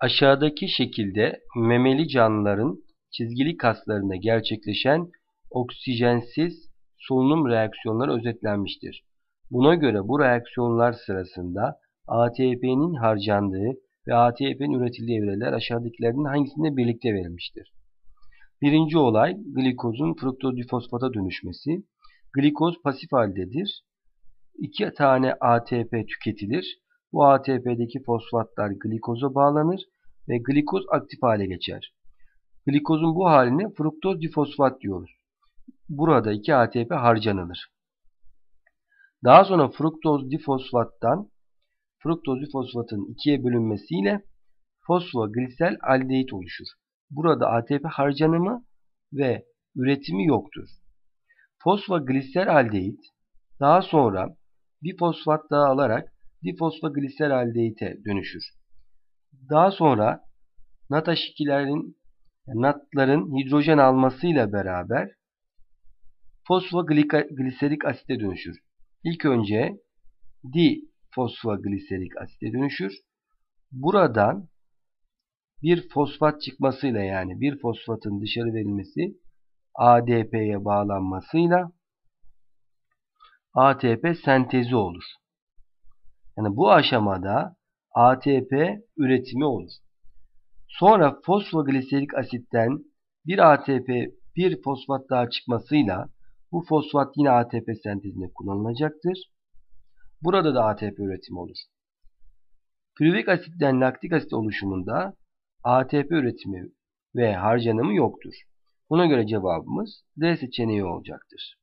Aşağıdaki şekilde memeli canlıların çizgili kaslarında gerçekleşen oksijensiz solunum reaksiyonları özetlenmiştir. Buna göre bu reaksiyonlar sırasında ATP'nin harcandığı ve ATP'nin üretildiği evreler aşağıdakilerden hangisinde birlikte verilmiştir? Birinci olay glikozun fruktoz difosfata dönüşmesi. Glikoz pasif haldedir. İki tane ATP tüketilir. Bu ATP'deki fosfatlar glikoza bağlanır ve glikoz aktif hale geçer. Glikozun bu haline fruktoz difosfat diyoruz. Burada 2 ATP harcanılır. Daha sonra fruktoz difosfattan fruktoz difosfatın ikiye bölünmesiyle fosfoglisel aldehit oluşur. Burada ATP harcanımı ve üretimi yoktur. Fosfoglisel aldehit daha sonra bir fosfat daha alarak difosfoglisel aldehite dönüşür. Daha sonra NAT-H2'lerin natların hidrojen almasıyla beraber fosfogliserik asite dönüşür. İlk önce difosfogliserik asite dönüşür. Buradan bir fosfat çıkmasıyla yani bir fosfatın dışarı verilmesi ADP'ye bağlanmasıyla ATP sentezi olur. Yani bu aşamada ATP üretimi olur. Sonra fosfogliserik asitten bir ATP bir fosfat daha çıkmasıyla bu fosfat yine ATP sentezinde kullanılacaktır. Burada da ATP üretimi olur. Flüvik asitten laktik asit oluşumunda ATP üretimi ve harcanımı yoktur. Buna göre cevabımız D seçeneği olacaktır.